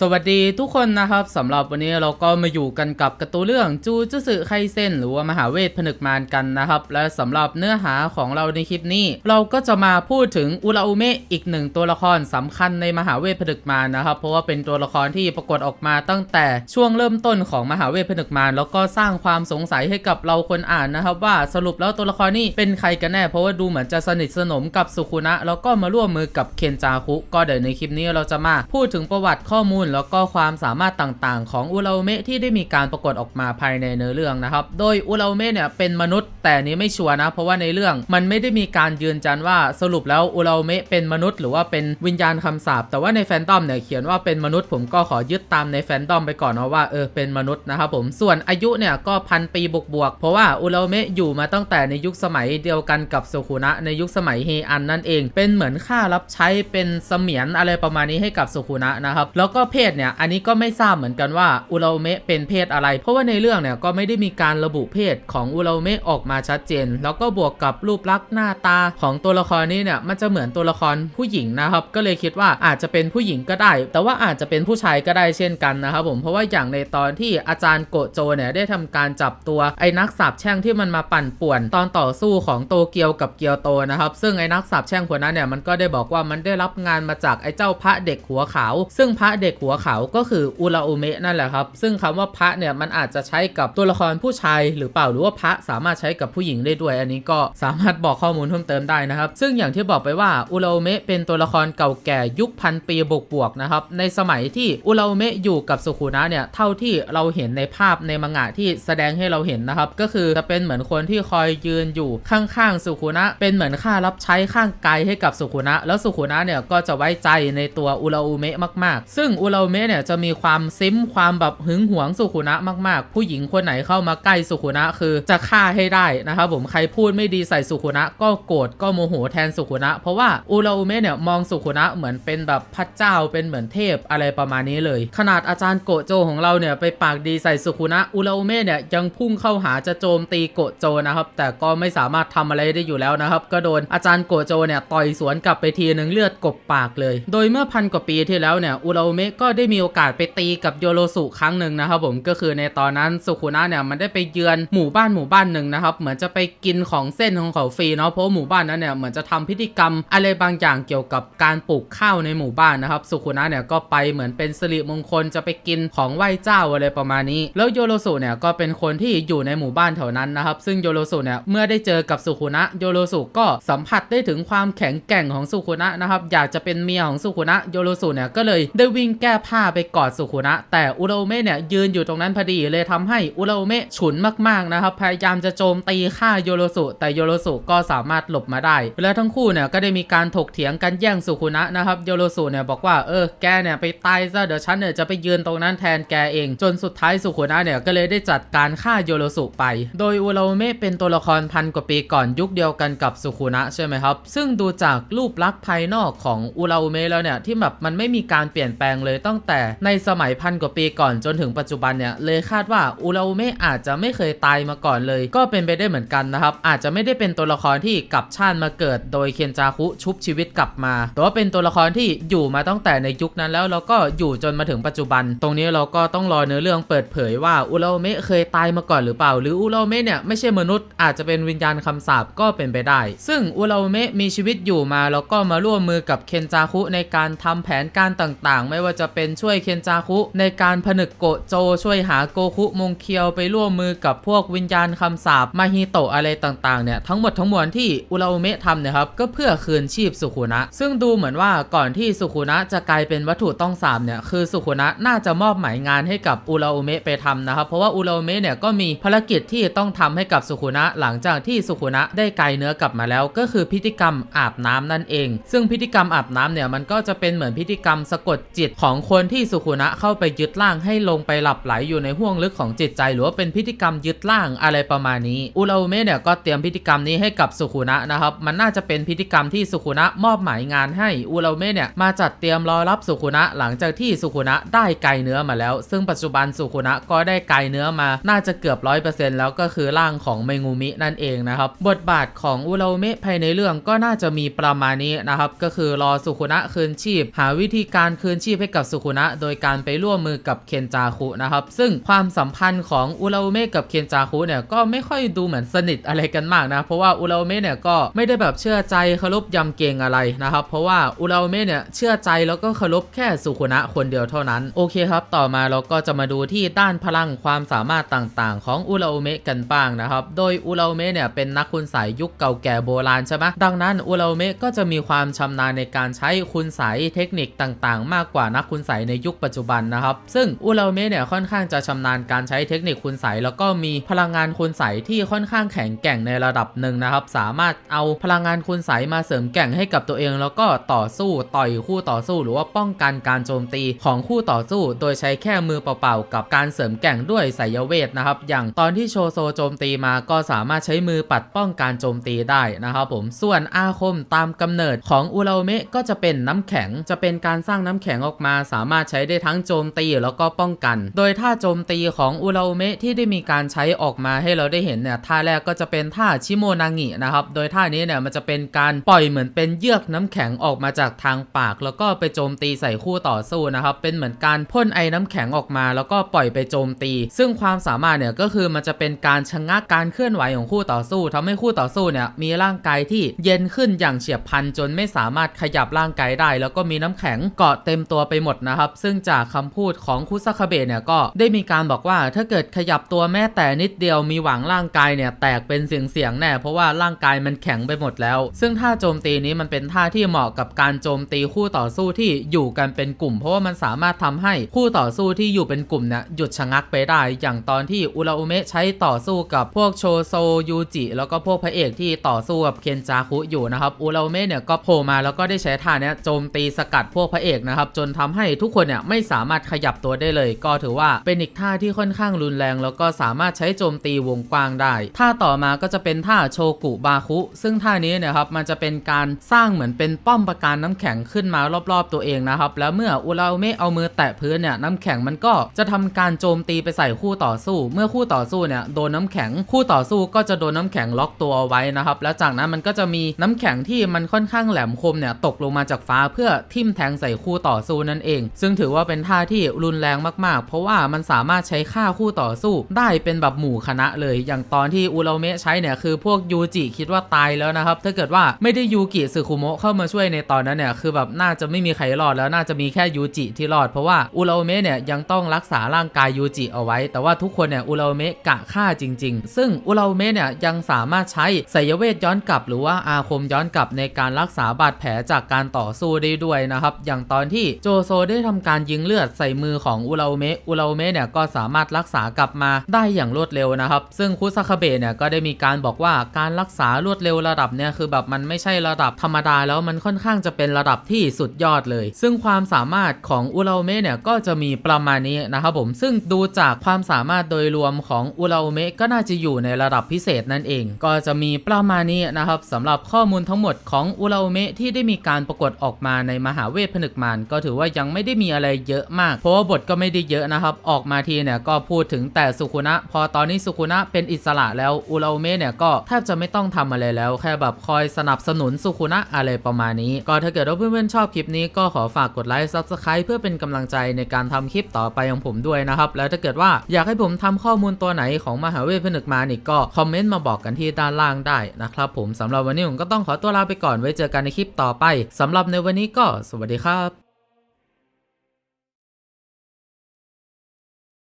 สวัสดีทุกคนนะครับสำหรับวันนี้เราก็มาอยู่กันกับกร์ตูเรื่องจูจุสึไคเซนหรือว่ามหาเวทผนึกมารกันนะครับ และสำหรับเนื้อหาของเราในคลิปนี้ เราก็จะมาพูดถึงอุราอุเมะอีกหนึ่งตัวละครสำคัญในมหาเวทผนึกมารนะครับ เพราะว่าเป็นตัวละครที่ปรากฏออกมาตั้งแต่ช่วงเริ่มต้นของมหาเวทผนึกมารแล้วก็สร้างความสงสัยให้กับเราคนอ่านนะครับ ว่าสรุปแล้วตัวละครนี้เป็นใครกันแน่ เพราะว่าดูเหมือนจะสนิทสนมกับสุคุนะแล้วก็มาร่วมมือกับเคนจาคุก็เดี๋ยวในคลิปนี้เราจะมาพูดถึงประวัติข้อมูลแล้วก็ความสามารถต่างๆ ของอุราเมะที่ได้มีการปรากฏออกมาภายในเนื้อเรื่องนะครับ โดยอุราเมะเนี่ยเป็นมนุษย์แต่นี้ไม่ชัวร์นะ เพราะว่าในเรื่องมันไม่ได้มีการยืนยันว่าสรุปแล้วอุราเมะเป็นมนุษย์ หรือว่าเป็นวิญญาณคำสาปแต่ว่าในแฟนตอมเนี่ยเขียนว่าเป็นมนุษย์ผมก็ขอยึดตามในแฟนตอมไปก่อนนะว่าเออเป็นมนุษย์นะครับผมส่วนอายุเนี่ยก็พันปีบวกๆเพราะว่าอุราเมะอยู่มาตั้งแต่ในยุคสมัยเดียวกันกับสุคุนะในยุคสมัยเฮอันนั่นเอง เป็นเหมือนค่ารับใช้เป็นเสมียนอะไรประมาณนี้ให้กับสุคุนะนะครับแล้วก็เพศเนี่ยอันนี้ก็ไม่ทราบเหมือนกันว่าอุราเมะเป็นเพศอะไร เพราะว่าในเรื่องเนี่ยก็ไม่ได้มีการระบุเพศของอุราเมะออกมาชัดเจน แล้วก็บวกกับรูปลักษณ์หน้าตาของตัวละครนี้เนี่ยมันจะเหมือนตัวละครผู้หญิงนะครับ ก็เลยคิดว่าอาจจะเป็นผู้หญิงก็ได้ แต่ว่าอาจจะเป็นผู้ชายก็ได้เช่นกันนะครับผมเพราะว่าอย่างในตอนที่อาจารย์โกโจเนี่ยได้ทำการจับตัวไอ้นักสาบแช่งที่มันมาปั่นป่วน ตอนต่อสู้ของโตเกียวกับเกียวโตนะครับ ซึ่งไอ้นักสาบแช่งคนนั้นเนี่ยมันก็ได้บอกว่ามันได้รับงานมาจากไอ้เจ้าพระเด็กหัวขาว ซึ่งพระเด็กหัวขาวก็คืออุราอุเมะนั่นแหละครับ ซึ่งคำว่าพระเนี่ยมันอาจจะใช้กับตัวละครผู้ชายหรือเปล่าหรือว่าพระสามารถใช้กับผู้หญิงได้ด้วย อันนี้ก็สามารถบอกข้อมูลเพิ่มเติมได้นะครับ ซึ่งอย่างที่บอกไปว่าอุราอุเมะเป็นตัวละครเก่าแก่ยุคพันปีบวกๆนะครับในสมัยที่อุราอุเมะอยู่กับสุขุนะเนี่ยเท่าที่เราเห็นในภาพในมังงะที่แสดงให้เราเห็นนะครับก็คือจะเป็นเหมือนคนที่คอยยืนอยู่ข้างๆสุขุนะ เป็นเหมือนค่ารับใช้ข้างกายให้กับสุขุนะ แล้วสุขุนะเนี่ยก็จะไว้ใจในตัวอุราอุเมะมาก ๆ ซึ่งอุราอุเมะเนี่ยจะมีความซิมความแบบหึงหวงสุขุนะมาก ๆ ผู้หญิงคนไหนเข้ามาใกล้สุขุนะคือจะฆ่าให้ได้นะครับผมใครพูดไม่ดีใส่สุขุนะก็โกรธก็โมโหแทนสุขุนะ เพราะว่าอุราอุเมะเนี่ยมองสุขุนะเหมือนเป็นแบบพระเจ้าเป็นเหมือนเทพอะไรประมาณนี้เลย ขนาดอาจารย์โกโจของเราเนี่ยไปปากดีใส่สุขุนะอุราอุเมะเนี่ยยังพุ่งเข้าหาจะโจมตีโกโจนะครับ แต่ก็ไม่สามารถทำอะไรได้อยู่แล้วนะครับ ก็โดนอาจารย์โกโจเนี่ยต่อยสวนกลับไปทีหนึ่งเลือดกบปากเลย โดยเมื่อพันกว่าปีที่แล้วเนี่ยอุราอุเมะก็ได้มีโอกาสไปตีกับโยโรสุครั้งหนึ่งนะครับผมก็คือในตอนนั้นสุขุนะเนี่ยมันได้ไปเยือนหมู่บ้านหมู่บ้านหนึ่งนะครับเหมือนจะไปกินของเส้นของเขาฟรีเนาะเพราะหมู่บ้านนั้นเนี่ยเหมือนจะทำพิธีกรรมอะไรบางอย่างเกี่ยวกับการปลูกข้าวในหมู่บ้านนะครับสุขุนะเนี่ยก็ไปเหมือนเป็นสิริมงคลจะไปกินของไหว้เจ้าอะไรประมาณนี้ แล้วโยโรสุเนี่ยก็เป็นคนที่อยู่ในหมู่บ้านแถวนั้นนะครับซึ่งโยโรสุเนี่ยเมื่อได้เจอกับสุขุนะโยโรสุก็สัมผัสได้ถึงความแข็งแกร่งของสุขุนะนะครับอยากจะเป็นเมียของสุขุนะโยโรสุเนี่ยก็เลยได้วิ่งแก้ผ้าไปกอดสุขุนะ แต่อุราอุเมะเนี่ยยืนอยู่ตรงนั้นพอดีเลยทำให้อุราอุเมะฉุนมากๆนะครับ พยายามจะโจมตีฆ่าโยโรสุ แต่โยโรสุก็สามารถหลบมาได้ และทั้งคู่เนี่ยก็ได้มีการถกเถียงกันแย่งสุขุนะนะครับโยโรสุเนี่ยบอกว่าเออแกเนี่ยไปตายซะเดี๋ยวฉันเนี่ยจะไปยืนตรงนั้นแทนแกเอง จนสุดท้ายสุขุนะเนี่ยก็เลยได้จัดการฆ่าโยโรสุไป โดยอุราอุเมะเป็นตัวละครพันกว่าปีก่อนยุคเดียวกันกับสุขุนะใช่ไหมครับซึ่งดูจากรูปลักษณ์ภายนอกของอุราอุเมะแล้วเนี่ยที่แบบมันไม่มีการเปลี่ยนแปลงเลยตั้งแต่ในสมัยพันกว่าปีก่อนจนถึงปัจจุบันเนี่ยเลยคาดว่าอุราอุเมะอาจจะไม่เคยตายมาก่อนเลย ก็เป็นไปได้เหมือนกันนะครับอาจจะไม่ได้เป็นตัวละครที่กลับชาติมาเกิด โดยเคนจาคุชุบชีวิตกลับมา แต่ว่าเป็นตัวละครที่อยู่มาตั้งแต่ในยุคนั้นแล้วแล้วก็อยู่จนมาถึงปัจจุบัน ตรงนี้เราก็ต้องรอเนื้อเรื่องเปิดเผยว่าอุราอุเมะเคยตายมาก่อนหรือเปล่า หรืออุราอุเมะเนี่ยไม่ใช่มนุษย์อาจจะเป็นวิญญาณคำสาปก็เป็นไปได้ ซึ่งอุราอุเมะมีชีวิตอยู่มาแล้วก็มาร่วมมือกับเคนจาคุในการทำแผนการต่างๆ ไม่ว่าจะะเป็นช่วยเคนจาคุ ในการผนึกโกโจช่วยหาโกคุมงเคียวไปร่วมมือกับพวกวิญญาณคำสาปมาฮิโตะอะไรต่างๆเนี่ยทั้งหมดทั้งมวลที่อุราโอเมะทำเนี่ยครับก็เพื่อคืนชีพสุขุนะ ซึ่งดูเหมือนว่าก่อนที่สุขุนะจะกลายเป็นวัตถุต้องสาบเนี่ยคือสุขุนะน่าจะมอบหมายงานให้กับอุราโอเมะไปทำนะครับเพราะว่าอุราโอเมะเนี่ยก็มีภารกิจที่ต้องทำให้กับสุขุนะหลังจากที่สุขุนะได้ไกลเนื้อกลับมาแล้ว ก็คือพิธีกรรมอาบน้ำนั่นเอง ซึ่งพิธีกรรมอาบน้ำเนี่ยมันก็จะเป็นเหมือนพิธีกรรมสะกดจิตขององคนที่สุขุนะเข้าไปยึดร่างให้ลงไปหลับไหลอยู่ในห้วงลึกของจิตใจ หรือว่าเป็นพิธีกรรมยึดร่างอะไรประมาณนี้ อุราอุเมะเนี่ยก็เตรียมพิธีกรรมนี้ให้กับสุขุนะนะครับ มันน่าจะเป็นพิธีกรรมที่สุขุนะมอบหมายงานให้อุราอุเมะเนี่ยมาจัดเตรียมรอรับสุขุนะหลังจากที่สุขุนะได้ไกลเนื้อมาแล้ว ซึ่งปัจจุบันสุขุนะก็ได้ไกลเนื้อมา น่าจะเกือบร้อยเปอร์เซ็นต์แล้วก็คือร่างของเมงูมินั่นเองนะครับ บทบาทของอุราอุเมะภายในเรื่องก็น่าจะมีประมาณนี้นะครับ ก็คือรอสุขุนะคืนชีพ หาวิธีการคืนชีพให้กับกับสุคุนะ โดยการไปร่วมมือกับเคนจาคุนะครับ ซึ่งความสัมพันธ์ของอุราอุเมะกับเคนจาคุเนี่ยก็ไม่ค่อยดูเหมือนสนิทอะไรกันมากนะ เพราะว่าอุราอุเมะเนี่ยก็ไม่ได้แบบเชื่อใจเคารพยำเกรงอะไรนะครับ เพราะว่าอุราอุเมะเนี่ยเชื่อใจแล้วก็เคารพแค่สุคุนะคนเดียวเท่านั้น โอเคครับ ต่อมาเราก็จะมาดูที่ด้านพลังความสามารถต่างๆ ของอุราอุเมะกันบ้างนะครับ โดยอุราอุเมะเนี่ยเป็นนักคุณสายยุคเก่าแก่โบราณใช่ไหมดังนั้นอุราอุเมะก็จะมีความชำนาญในการใช้คุณไสยเทคนิคต่างๆ มากกว่านักคุณไสในยุคปัจจุบันนะครับ ซึ่งอุราอุเมะเนี่ยค่อนข้างจะชำนาญการใช้เทคนิคคุณไสแล้วก็มีพลังงานคุณไสที่ค่อนข้างแข็งแกร่งในระดับหนึ่งนะครับ สามารถเอาพลังงานคุณไสมาเสริมแกร่งให้กับตัวเอง แล้วก็ต่อสู้ต่อยคู่ต่อสู้ หรือว่าป้องกันการโจมตีของคู่ต่อสู้ โดยใช้แค่มือเปล่าๆกับการเสริมแกร่งด้วยไสยเวทนะครับ อย่างตอนที่โชโซโจมตีมาก็สามารถใช้มือปัดป้องการโจมตีได้นะครับผมส่วนอาคมตามกำเนิดของอุราเมะก็จะเป็นน้ำแข็งจะเป็นการสร้างน้ำแข็งออกมาสามารถใช้ได้ทั้งโจมตีแล้วก็ป้องกัน โดยท่าโจมตีของอุราเมะที่ได้มีการใช้ออกมาให้เราได้เห็นเนี่ยท่าแรกก็จะเป็นท่าชิโมนางินะครับโดยท่านี้เนี่ยมันจะเป็นการปล่อยเหมือนเป็นเยือกน้ำแข็งออกมาจากทางปาก แล้วก็ไปโจมตีใส่คู่ต่อสู้นะครับเป็นเหมือนการพ่นไอ้น้ำแข็งออกมา แล้วก็ปล่อยไปโจมตี ซึ่งความสามารถเนี่ยก็คือมันจะเป็นการชะงักการเคลื่อนไหวของคู่ต่อสู้ทำให้คู่ต่อสู้เนี่ยมีร่างกายที่เย็นขึ้นอย่างเฉียบพลันจนไม่สามารถขยับร่างกายได้ แล้วก็มีน้ำแข็งเกาะเต็มตัวไปหมดนะครับ ซึ่งจากคำพูดของคุซาคาเบะเนี่ยก็ได้มีการบอกว่าถ้าเกิดขยับตัวแม้แต่นิดเดียวมีหวังร่างกายเนี่ยแตกเป็นเสียงเสียงๆแน่เพราะว่าร่างกายมันแข็งไปหมดแล้ว ซึ่งท่าโจมตีนี้มันเป็นท่าที่เหมาะกับการโจมตีคู่ต่อสู้ที่อยู่กันเป็นกลุ่ม เพราะว่ามันสามารถทำให้คู่ต่อสู้ที่อยู่เป็นกลุ่มเนี่ยหยุดชะงักไปได้ อย่างตอนที่อุราอุเมะใช้ต่อสู้กับพวกโชโซยูจิแล้วก็พวกพระเอกที่ต่อสู้กับเคนจาคุอยู่นะครับอุราอุเมะเนี่ยก็โผล่มาแล้วก็ได้ใช้ท่าเนี้ยโจมตีสกัดพวกพระเอกนะครับจนทำให้ทุกคนเนี่ยไม่สามารถขยับตัวได้เลย ก็ถือว่าเป็นอีกท่าที่ค่อนข้างรุนแรง แล้วก็สามารถใช้โจมตีวงกว้างได้ ท่าต่อมาก็จะเป็นท่าโชกุบาคุ ซึ่งท่านี้เนี่ยครับมันจะเป็นการสร้างเหมือนเป็นป้อมปราการน้ำแข็งขึ้นมารอบๆตัวเองนะครับ แล้วเมื่ออุราเมะเอามือแตะพื้นเนี่ยน้ำแข็งมันก็จะทำการโจมตีไปใส่คู่ต่อสู้ เมื่อคู่ต่อสู้เนี่ยโดนน้ำแข็ง คู่ต่อสู้ก็จะโดนน้ำแข็งล็อกตัวเอาไว้นะครับ แล้วจากนั้นมันก็จะมีน้ำแข็งที่มันค่อนข้างแหลมคมเนี่ยตกลงมาจากฟ้าเพื่อทิ่มแทงใส่คู่ต่อสู้นั่นเอง ซึ่งถือว่าเป็นท่าที่รุนแรงมากๆ เพราะว่ามันสามารถใช้ฆ่าคู่ต่อสู้ได้เป็นแบบหมู่คณะเลย อย่างตอนที่อุราเมะใช้เนี่ยคือพวกยูจิคิดว่าตายแล้วนะครับ ถ้าเกิดว่าไม่ได้ยูกิสึคุโมะเข้ามาช่วยในตอนนั้นเนี่ยคือแบบน่าจะไม่มีใครรอดแล้วน่าจะมีแค่ยูจิที่รอด เพราะว่าอุราเมะเนี่ยยังต้องรักษาร่างกายยูจิเอาไว้ แต่ว่าทุกคนเนี่ยอุราเมะกะฆ่าจริง ๆ ซึ่งอุราเมะเนี่ยยังสามารถใช้ไสยเวทย้อนกลับ หรือว่าอาคมย้อนกลับในการรักษาบาดแผลจากการต่อสู้ได้ด้วยนะครับ อย่างตอนที่โจโซได้ทำการยิงเลือดใส่มือของอุราเมะอุราเมะเนี่ยก็สามารถรักษากลับมาได้อย่างรวดเร็วนะครับ ซึ่งคุซาคาเบะเนี่ยก็ได้มีการบอกว่าการรักษารวดเร็วระดับเนี่ยคือแบบมันไม่ใช่ระดับธรรมดาแล้วมันค่อนข้างจะเป็นระดับที่สุดยอดเลย ซึ่งความสามารถของอุราเมะเนี่ยก็จะมีประมาณนี้นะครับผมซึ่งดูจากความสามารถโดยรวมของอุราเมะก็น่าจะอยู่ในระดับพิเศษนั่นเอง ก็จะมีประมาณนี้นะครับสำหรับข้อมูลทั้งหมดของอุราเมะที่ได้มีการปรากฏออกมาในมหาเวทผนึกมารก็ถือว่ายังไม่ได้มีอะไรเยอะมาก เพราะว่าบทก็ไม่ได้เยอะนะครับ ออกมาทีเนี่ยก็พูดถึงแต่สุคุนะ พอตอนนี้สุคุนะเป็นอิสระแล้วอุราเมะเนี่ยก็แทบจะไม่ต้องทำอะไรแล้ว แค่แบบคอยสนับสนุนสุคุนะอะไรประมาณนี้ ก็ถ้าเกิดว่าเพื่อนๆชอบคลิปนี้ก็ขอฝากกดไลค์ซับสไคร b ์เพื่อเป็นกำลังใจในการทำคลิปต่อไปของผมด้วยนะครับ แล้วถ้าเกิดว่าอยากให้ผมทำข้อมูลตัวไหนของมหาเวทผนึกมารอีกก็คอมเมนต์มาบอกกันที่ด้านล่างได้นะครับผมสำหรับวันนี้ผมก็ต้องขอตัวลาไปก่อนไว้เจอกันในคลิปต่อไปสำหรับในวันนี้ก็สวัสดีครับ